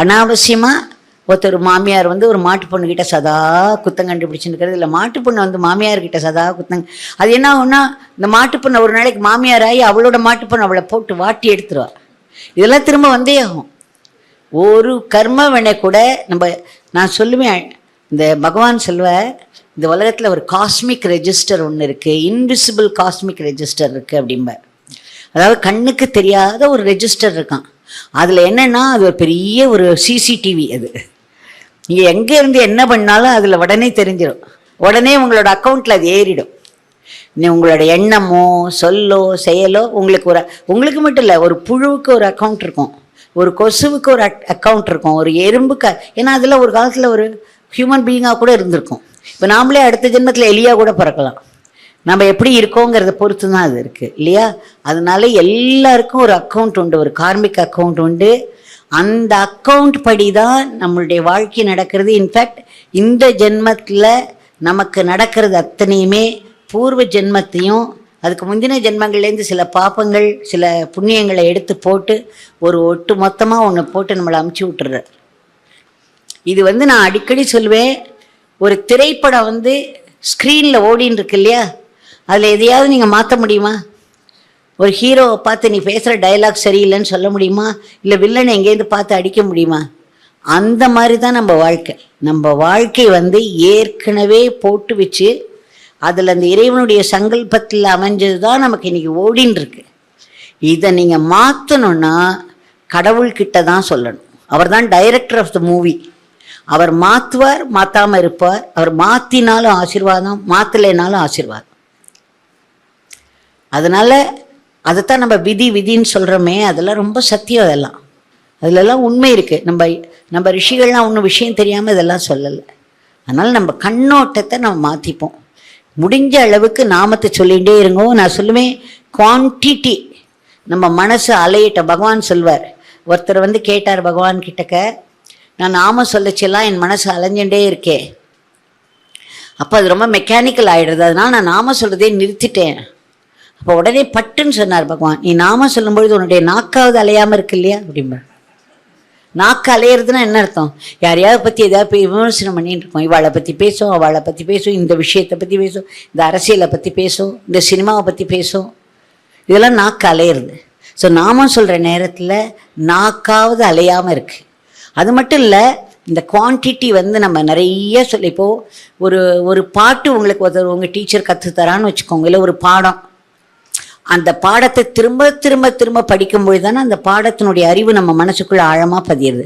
அனாவசியமாக ஒருத்தர் மாமியார் வந்து ஒரு மாட்டு பொண்ணுக்கிட்ட சதா குத்தம் கண்டுபிடிச்சுன்னு இல்லை மாட்டு பொண்ணு வந்து மாமியார்கிட்ட சதா குத்தம். அது என்ன ஆகும்னா இந்த மாட்டு பொண்ணை ஒரு நாளைக்கு மாமியார் ஆகி அவளோட மாட்டு பொண்ணு அவளை போட்டு வாட்டி எடுத்துருவா. இதெல்லாம் திரும்ப வந்தே ஆகும். ஒரு கர்ம வினை கூட நம்ம நான் சொல்லுவேன் இந்த பகவான் சொல்வ இந்த உலகத்தில் ஒரு காஸ்மிக் ரெஜிஸ்டர் ஒன்று இருக்குது இன்விசிபிள் காஸ்மிக் ரெஜிஸ்டர் இருக்குது அப்படிம்பார். அதாவது கண்ணுக்கு தெரியாத ஒரு ரெஜிஸ்டர் இருக்கான். அதில் என்னென்னா அது ஒரு பெரிய ஒரு சிசிடிவி அது. நீங்கள் எங்கே இருந்து என்ன பண்ணாலும் அதில் உடனே தெரிஞ்சிடும் உடனே உங்களோட அக்கௌண்ட்டில் அது ஏறிடும். நீ உங்களோட எண்ணமோ சொல்லோ செயலோ உங்களுக்கு ஒரு உங்களுக்கு மட்டும் இல்லை ஒரு புழுவுக்கு ஒரு அக்கௌண்ட் இருக்கும். ஒரு கொசுவுக்கு ஒரு அக்கௌண்ட் இருக்கும். ஒரு எறும்புக்கு ஏன்னா அதில் ஒரு காலத்தில் ஒரு ஹியூமன் பீயிங்காக கூட இருந்திருக்கும். இப்போ நாமளே அடுத்த ஜென்மத்தில் எலியாக கூட பிறக்கலாம். நம்ம எப்படி இருக்கோங்கிறத பொறுத்து தான் அது இருக்குது இல்லையா? அதனால எல்லாருக்கும் ஒரு அக்கௌண்ட் உண்டு ஒரு கார்மிக் அக்கௌண்ட் உண்டு. அந்த அக்கௌண்ட் படி தான் நம்மளுடைய வாழ்க்கை நடக்கிறது. இன்ஃபேக்ட் இந்த ஜென்மத்தில் நமக்கு நடக்கிறது அத்தனையுமே பூர்வ ஜென்மத்தையும் அதுக்கு முந்தின ஜென்மங்கள்லேருந்து சில பாப்பங்கள் சில புண்ணியங்களை எடுத்து போட்டு ஒரு ஒட்டு மொத்தமாக ஒன்று போட்டு நம்மளை அமுச்சு விட்டுறார். இது வந்து நான் அடிக்கடி சொல்வேன் ஒரு திரைப்படம் வந்து ஸ்க்ரீனில் ஓடின்னு இருக்கு இல்லையா? அதில் எதையாவது நீங்கள் மாற்ற முடியுமா? ஒரு ஹீரோவை பார்த்து நீ பேசுகிற டயலாக் சரியில்லைன்னு சொல்ல முடியுமா? இல்லை வில்லனை எங்கேருந்து பார்த்து அடிக்க முடியுமா? அந்த மாதிரி தான் நம்ம வாழ்க்கை. நம்ம வாழ்க்கை வந்து ஏற்கனவே போட்டு வச்சு அதில் அந்த இறைவனுடைய சங்கல்பத்தில் அமைஞ்சது தான் நமக்கு இன்றைக்கி ஓடின்னு இருக்கு இதை நீங்கள் மாற்றணுன்னா கடவுள்கிட்ட தான் சொல்லணும். அவர் தான் டைரக்டர் ஆஃப் த மூவி அவர் மாற்றுவார் மாற்றாமல் இருப்பார். அவர் மாற்றினாலும் ஆசீர்வாதம் மாற்றலைனாலும் ஆசீர்வாதம். அதனால் அதைத்தான் நம்ம விதி விதின்னு சொல்கிறோமே அதெல்லாம் ரொம்ப சத்தியம் அதெல்லாம். அதிலெல்லாம் உண்மை இருக்குது நம்ம நம்ம ரிஷிகள்லாம் ஒன்றும் விஷயம் தெரியாமல் இதெல்லாம் சொல்லலை. அதனால் நம்ம கண்ணோட்டத்தை நம்ம மாற்றிப்போம் முடிஞ்ச அளவுக்கு நாமத்தை சொல்லிகிட்டே இருங்கோ நான் சொல்லுவேன் குவான்டிட்டி நம்ம மனசு அலையிட்ட பகவான் சொல்வார். ஒருத்தர் வந்து கேட்டார் பகவான் கிட்டக்க நான் நாம சொல்லச்செல்லாம் என் மனசு அலைஞ்சுட்டே இருக்கேன் அப்போ அது ரொம்ப மெக்கானிக்கல் ஆகிடுது அதனால் நான் நாம சொல்கிறதே நிறுத்திட்டேன். அப்போ உடனே பட்டுன்னு சொன்னார் பகவான். நீ நாம சொல்லும்பொழுது உன்னுடைய நாக்காவது அலையாமல் இருக்கு இல்லையா? அப்படிம்பார் நாக்கு அலையிறதுன்னா என்ன அர்த்தம்? யாரையாவது பற்றி ஏதாவது போய் விமர்சனம் பண்ணிட்டு இருக்கோம். இவாளை பற்றி பேசும் அவளை பற்றி பேசும் இந்த விஷயத்தை பற்றி பேசும் இந்த அரசியலை பற்றி பேசும் இந்த சினிமாவை பற்றி பேசும். இதெல்லாம் நாக்கு அலையிறது. ஸோ நாம சொல்கிற நேரத்தில் நாக்காவது அலையாமல் இருக்குது அது மட்டும் இல்லை இந்த குவான்டிட்டி வந்து நம்ம நிறைய சொல்லி இப்போது ஒரு ஒரு பாட்டு உங்களுக்கு ஒருத்தர் உங்கள் டீச்சர் கற்றுத்தரான்னு வச்சுக்கோங்க. இல்லை ஒரு பாடம். அந்த பாடத்தை திரும்ப திரும்ப திரும்ப படிக்கும்போது தானே அந்த பாடத்தினுடைய அறிவு நம்ம மனசுக்குள்ள ஆழமாக பதியுது.